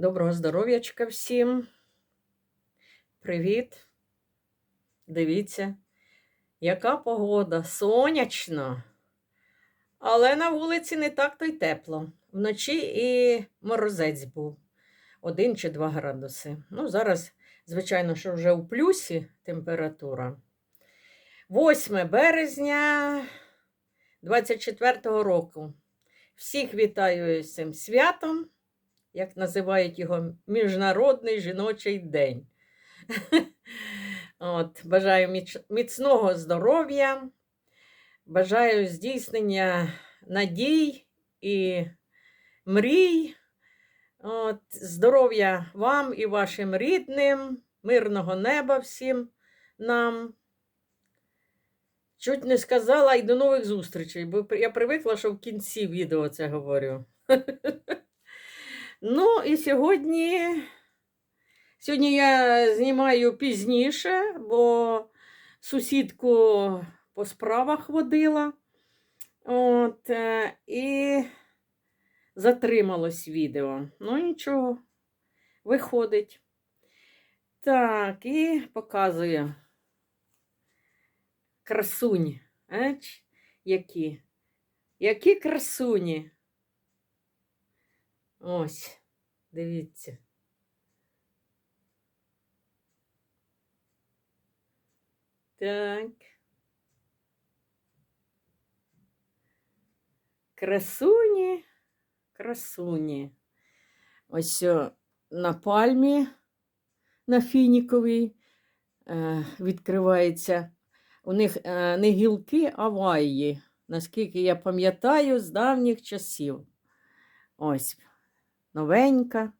Доброго здоров'ячка всім. Привіт. Дивіться, яка погода сонячно, але на вулиці не так то й тепло. Вночі і морозець був один чи два градуси. Ну, зараз, звичайно, що вже у плюсі температура. 8 березня 24-го року. Всіх вітаю з цим святом як називають його Міжнародний жіночий день. От, Бажаю міцного здоров'я, бажаю здійснення надій і мрій. От, здоров'я вам і вашим рідним, мирного неба всім нам. Чуть не сказала і до нових зустрічей, бо я привикла, що в кінці відео це говорю. Ну, і сьогодні, сьогодні я знімаю пізніше, бо сусідку по справах водила. От, е, і затрималось відео. Ну, нічого, виходить. Так, і показую красуні. Еч, які? Які красуні? Ось, дивіться. Так. Красуні, красуні. Ось на пальмі на фініковій е, відкривається. У них е, не гілки, а ваї, наскільки я пам'ятаю, з давніх часів. Ось новенька.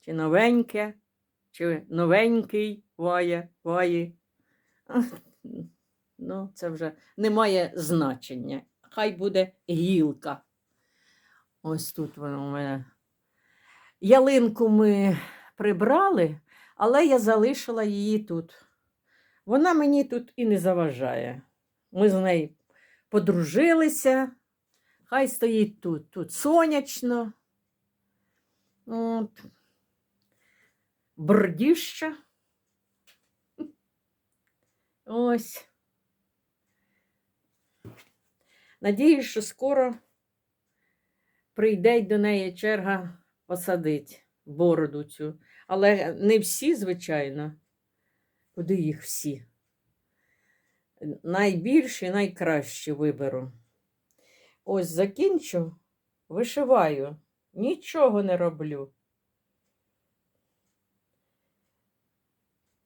Чи новеньке, чи новенький ває, ває. Ну, це вже не має значення. Хай буде гілка. Ось тут воно у мене. Ялинку ми прибрали, але я залишила її тут. Вона мені тут і не заважає. Ми з нею подружилися. Хай стоїть тут. Тут сонячно. От. Брдіща. Ось. Надіюсь, що скоро прийде до неї черга посадить бороду цю. Але не всі, звичайно. Куди їх всі? Найбільші, найкращі виберу. Ось закінчу, вишиваю, нічого не роблю.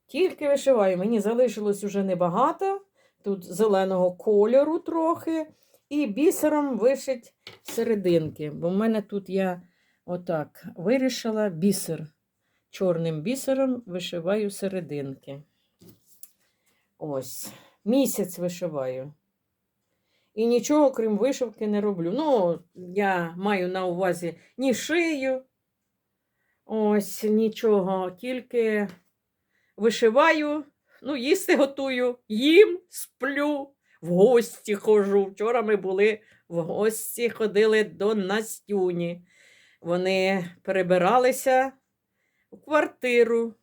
Тільки вишиваю, мені залишилось уже небагато, тут зеленого кольору трохи, і бісером вишить серединки. Бо в мене тут я отак вирішила бісер. Чорним бісером вишиваю серединки. Ось, місяць вишиваю. І нічого, крім вишивки, не роблю. Ну, я маю на увазі ні шию. Ось нічого, тільки вишиваю, ну, їсти готую, їм, сплю, в гості хожу. Вчора ми були в гості, ходили до Настюні. Вони перебиралися у квартиру.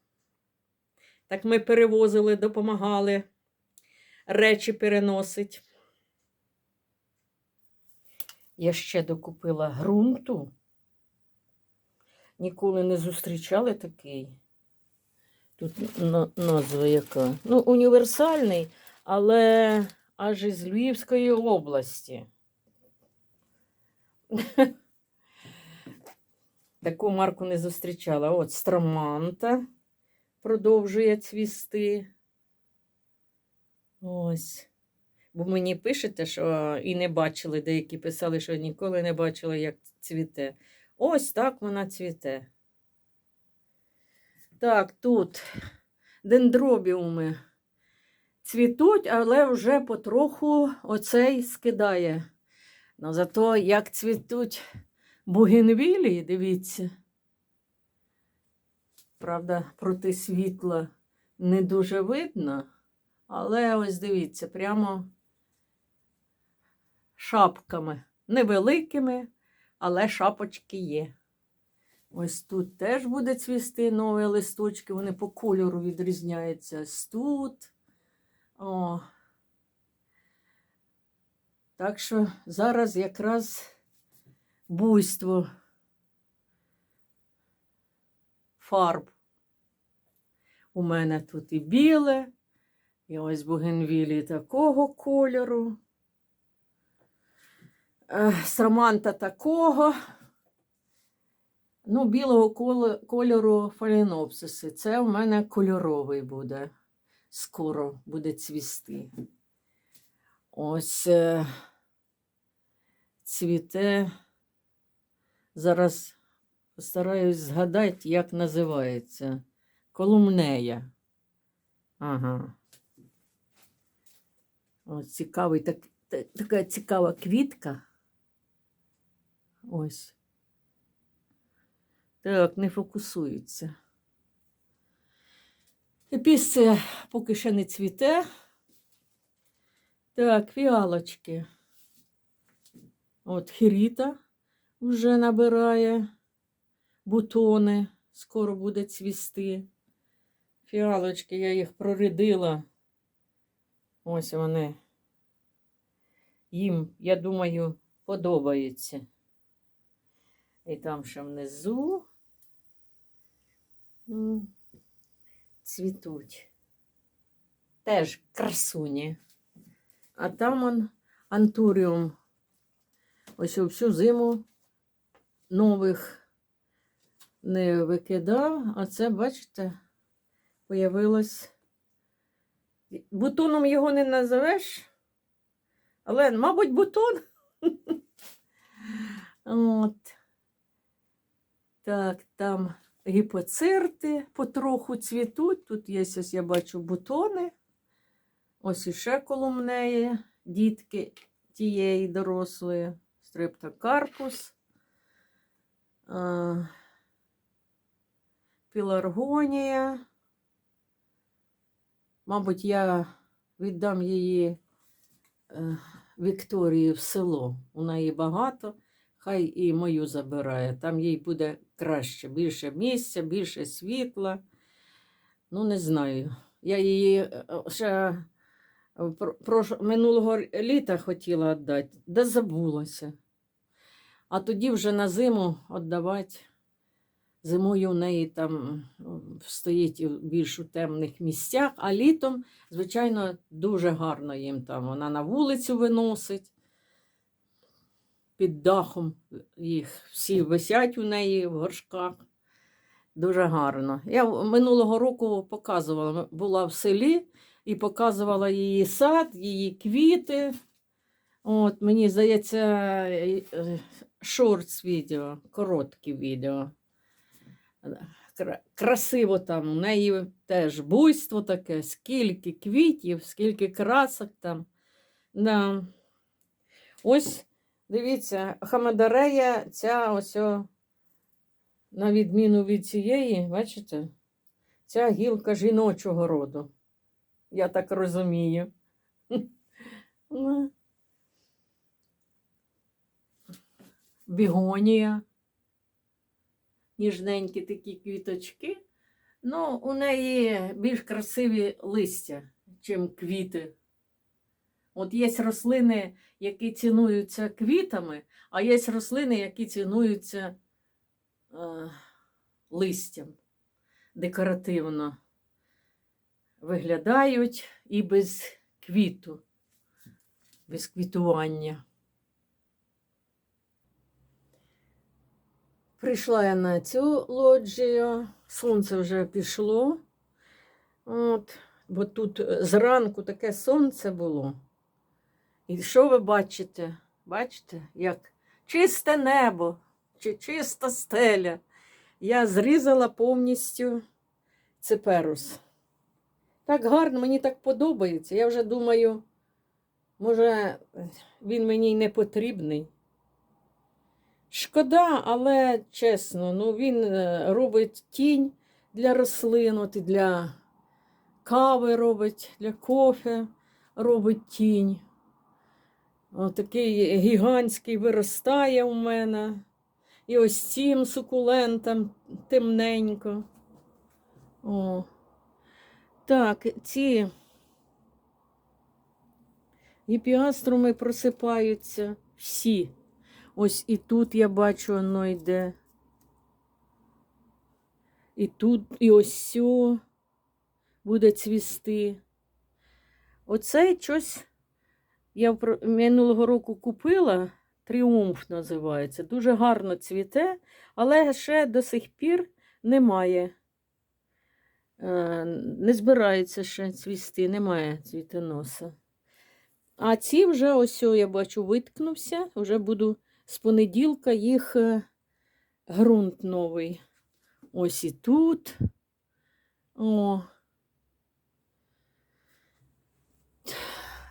Так ми перевозили, допомагали речі переносить. Я ще докупила ґрунту. Ніколи не зустрічали такий. Тут назва яка. Ну, універсальний, але аж із Львівської області. Таку марку не зустрічала. От строманта продовжує цвісти. Ось. Бо мені пишете, що і не бачили, деякі писали, що ніколи не бачили, як цвіте. Ось так вона цвіте. Так, тут дендробіуми цвітуть, але вже потроху оцей скидає. Ну, зато як цвітуть бугенвілії, дивіться. Правда, проти світла не дуже видно, але ось дивіться, прямо шапками. Невеликими, але шапочки є. Ось тут теж буде цвісти нові листочки, вони по кольору відрізняються. Ось тут. О. Так що зараз якраз буйство фарб. У мене тут і біле, і ось бугенвілі такого кольору. Е, Сраманта такого. Ну, білого кольору фалінопсиси. Це у мене кольоровий буде. Скоро буде цвісти. Ось е, цвіте. Зараз постараюсь згадати, як називається. Колумнея. Ага. Ось цікавий, так, та- така цікава квітка. Ось. Так, не фокусується. Епісція поки ще не цвіте. Так, фіалочки. От хіріта вже набирає бутони, скоро буде цвісти. Фіалочки, я їх прорядила. Ось вони. Їм, я думаю, подобається. І там ще внизу м, цвітуть. Теж красуні. А там он антуріум. Ось всю зиму нових не викидав, а це, бачите, появилось. Бутоном його не назовеш, але, мабуть, бутон. От. Так, там гіпоцирти потроху цвітуть. Тут є, ось я бачу, бутони. Ось іще колумнеє дітки тієї дорослої. Стрептокарпус. Піларгонія. Мабуть, я віддам її е, Вікторії в село. У неї багато. Хай і мою забирає. Там їй буде краще, більше місця, більше світла. Ну, не знаю. Я її е, ще е, минулого літа хотіла віддати, де забулася. А тоді вже на зиму віддавати. Зимою в неї там стоїть більш у темних місцях, а літом, звичайно, дуже гарно їм там. Вона на вулицю виносить під дахом їх всі висять у неї в горшках. Дуже гарно. Я минулого року показувала, була в селі і показувала її сад, її квіти. От, мені здається, е, шортс відео, короткі відео. Красиво там. У неї теж буйство таке, скільки квітів, скільки красок там. Да. Ось Дивіться, хамадарея, ця ось, на відміну від цієї, бачите, ця гілка жіночого роду. Я так розумію. Бігонія. Ніжненькі такі квіточки. Ну, у неї більш красиві листя, чим квіти. От є рослини, які цінуються квітами, а є рослини, які цінуються е, листям декоративно. Виглядають і без квіту, без квітування. Прийшла я на цю лоджію, сонце вже пішло. От, бо тут е, зранку таке сонце було. І що ви бачите? Бачите, як чисте небо чи чиста стеля. Я зрізала повністю циперус. Так гарно, мені так подобається. Я вже думаю, може, він мені й не потрібний. Шкода, але чесно, ну він е, робить тінь для рослин, от і для кави робить, для кофе робить тінь. Отакий гігантський виростає у мене. І ось цим сукулентам темненько. О. Так, ці гіпіаструми просипаються всі. Ось і тут я бачу, воно йде. І тут, і ось сьо буде цвісти. Оцей щось я минулого року купила, тріумф називається. Дуже гарно цвіте, але ще до сих пір немає. Е, Не збирається ще цвісти, немає цвітоноса. А ці вже ось я бачу, виткнувся. Вже буду з понеділка їх е, ґрунт новий. Ось і тут. О.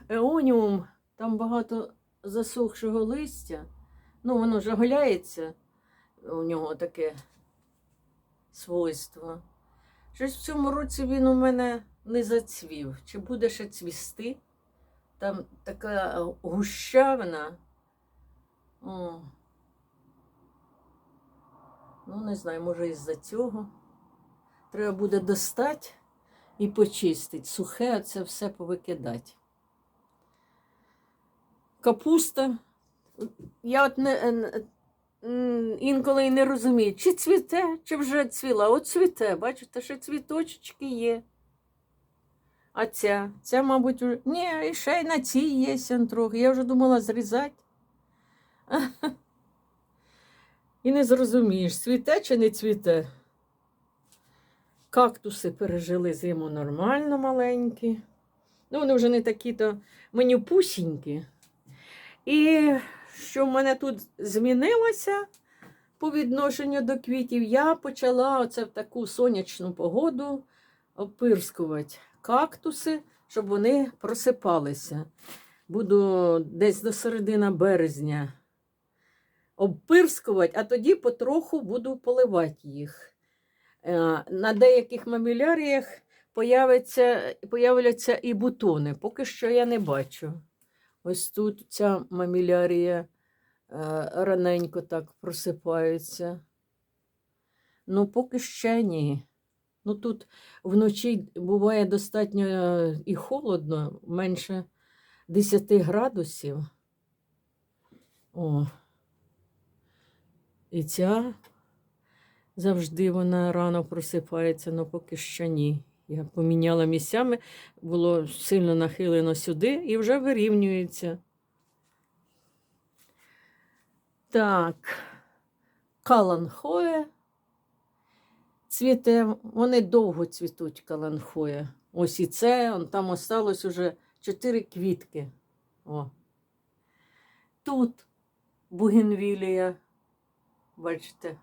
Еоніум, там багато засохшого листя. Ну, воно вже голяється, у нього таке свойство. Щось в цьому році він у мене не зацвів. Чи буде ще цвісти? Там така гущавина. О. Ну, не знаю, може із-за цього. Треба буде достати і почистити. Сухе це все повикидати. Капуста. Я от не, інколи і не розумію, чи цвіте, чи вже цвіла. От цвіте, бачите, ще цвіточки є. А ця, ця, мабуть, уже. Ні, і ще й на цій є трохи. Я вже думала зрізати. І не зрозумієш, цвіте чи не цвіте. Кактуси пережили зиму нормально маленькі. Ну, вони вже не такі-то менюпусінькі. І що в мене тут змінилося по відношенню до квітів, я почала оце в таку сонячну погоду опирскувати кактуси, щоб вони просипалися. Буду десь до середини березня обпирскувати, а тоді потроху буду поливати їх. Е, На деяких маміляріях появляться і бутони. Поки що я не бачу. Ось тут ця мамілярія е, раненько так просипається. Ну, поки ще ні. Ну тут вночі буває достатньо е, і холодно, менше 10 градусів. О. І ця завжди вона рано просипається, але поки що ні. Я поміняла місцями, було сильно нахилено сюди і вже вирівнюється. Так, каланхоє цвіте, вони довго цвітуть каланхоє. Ось і це, там осталось уже чотири квітки. О. Тут бугенвілія, бачите,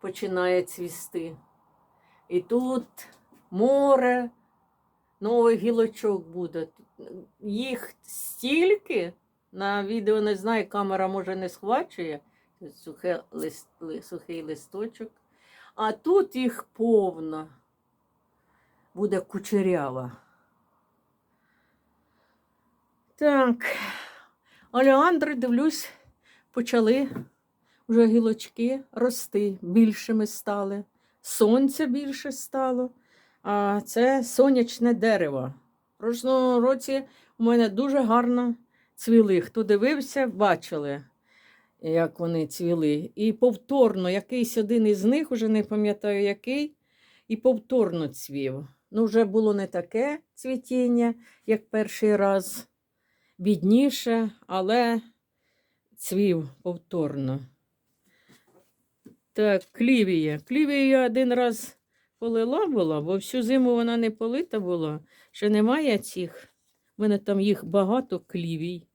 починає цвісти. І тут море, новий гілочок буде. Їх стільки, на відео не знаю, камера може не схвачує. Сухе лист, сухий листочок. А тут їх повно. Буде кучерява. Так, олеандри, дивлюсь, почали вже гілочки рости, більшими стали. Сонця більше стало. Це сонячне дерево. В прошлому році у мене дуже гарно цвіли. Хто дивився, бачили, як вони цвіли. І повторно якийсь один із них, уже не пам'ятаю який, і повторно цвів. Ну, вже було не таке цвітіння, як перший раз, бідніше, але цвів повторно. Так, клівія. Клівію я один раз полила була, бо всю зиму вона не полита була. Ще немає цих. У мене там їх багато клівій.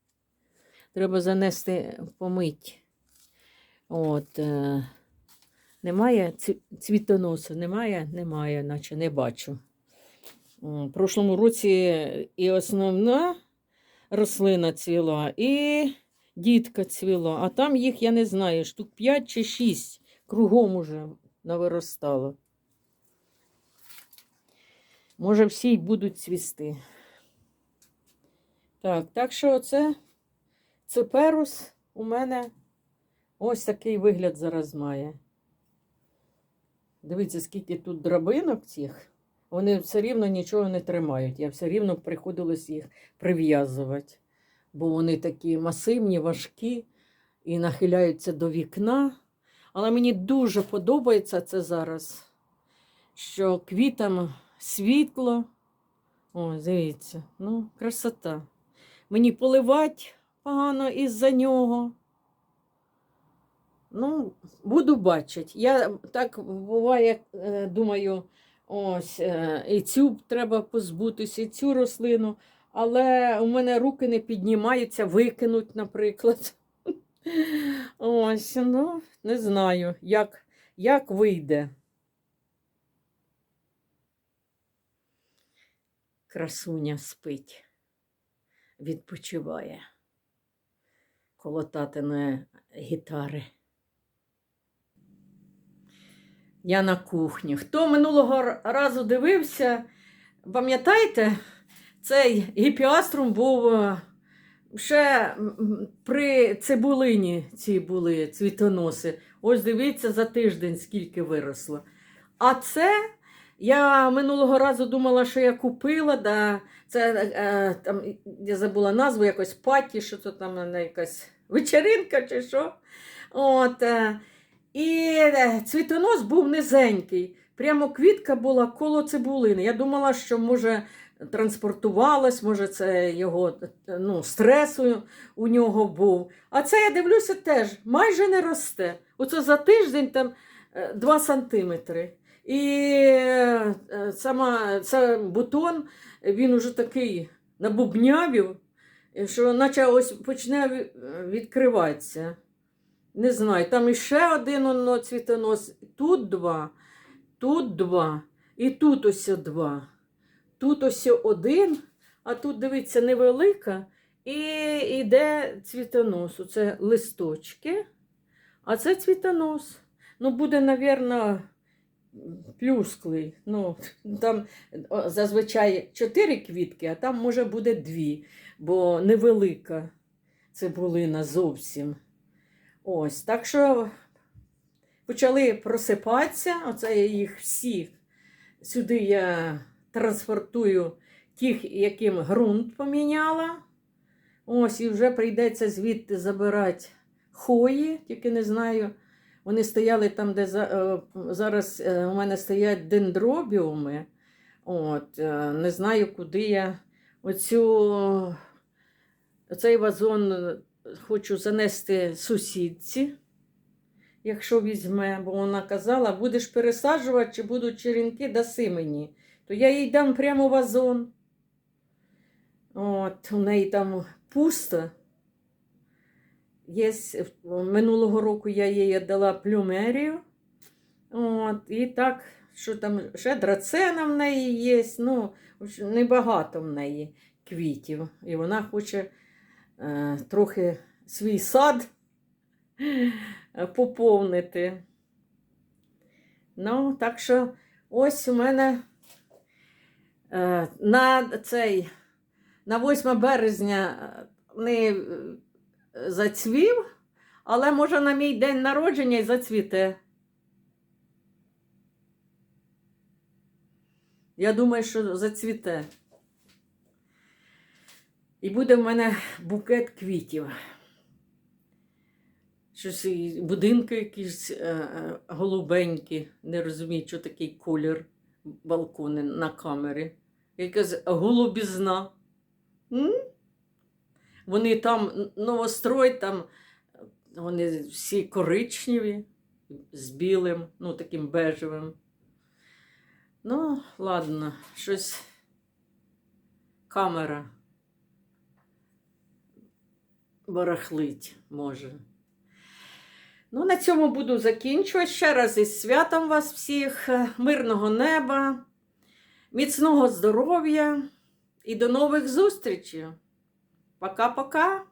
Треба занести помить. От, е, немає цвітоносу, немає, немає, наче не бачу. В прошлому році і основна рослина цвіла, і дітка цвіла, а там їх, я не знаю, штук 5 чи 6 кругом уже навиростало. Може, всі й будуть цвісти. Так, так що оце циперус у мене Ось такий вигляд зараз має. Дивіться, скільки тут драбинок цих. Вони все рівно нічого не тримають. Я все рівно приходилось їх прив'язувати. Бо вони такі масивні, важкі і нахиляються до вікна. Але мені дуже подобається це зараз, що квітам світло. О, дивіться, ну, красота. Мені поливати погано із-за нього. Ну, буду бачити. Я так буває, е, думаю, ось е, і цю треба позбутися, і цю рослину, але у мене руки не піднімаються, викинуть, наприклад. Ось, ну, не знаю, як, як вийде. Красуня спить, відпочиває коло татиної гітари. Я на кухні. Хто минулого разу дивився, пам'ятаєте, цей гіпіаструм був е, ще при цибулині ці були цвітоноси. Ось дивіться, за тиждень скільки виросло. А це я минулого разу думала, що я купила, да, це е, там, я забула назву якось паті, що то там якась вечеринка чи що. От, е, і е, цвітонос був низенький. Прямо квітка була коло цибулини. Я думала, що може транспортувалась, може, це його е, ну, стресу у нього був. А це я дивлюся теж майже не росте. Оце за тиждень там 2 сантиметри. І е, сама це бутон, він уже такий набубнявів, що наче ось почне відкриватися. Не знаю, там іще один оно цвітонос. Тут два, тут два, і тут ось два. Тут ось один, а тут, дивіться, невелика. І йде цвітонос. Це листочки, а це цвітонос. Ну, буде, мабуть, плюсклий. Ну, там зазвичай чотири квітки, а там може буде дві, бо невелика цибулина зовсім. Ось, так що почали просипатися. Оце я їх всіх. Сюди я транспортую тих, яким ґрунт поміняла. Ось, і вже прийдеться звідти забирати хої, тільки не знаю. Вони стояли там, де е, зараз е, у мене стоять дендробіуми. От, е, не знаю, куди я оцю, цей вазон хочу занести сусідці, якщо візьме, бо вона казала, будеш пересаджувати, чи будуть черенки, даси мені. То я їй дам прямо вазон. От, у неї там пусто. Є, минулого року я їй дала плюмерію. От, і так, що там ще драцена в неї є. Ну, небагато в неї квітів. І вона хоче е, трохи свій сад поповнити. Ну, так що ось у мене е, на цей на 8 березня е, не е, зацвів, але може на мій день народження і зацвіте. Я думаю, що зацвіте. І буде в мене букет квітів. Щось будинки якісь е, е, голубенькі. Не розумію, що такий колір балкони на камері. Якась голубізна. М? Вони там новострой, там вони всі коричневі, з білим, ну таким бежевим. Ну, ладно, щось камера барахлить може. Ну, на цьому буду закінчувати. Ще раз із святом вас всіх, мирного неба, міцного здоров'я і до нових зустрічей. Пока-пока.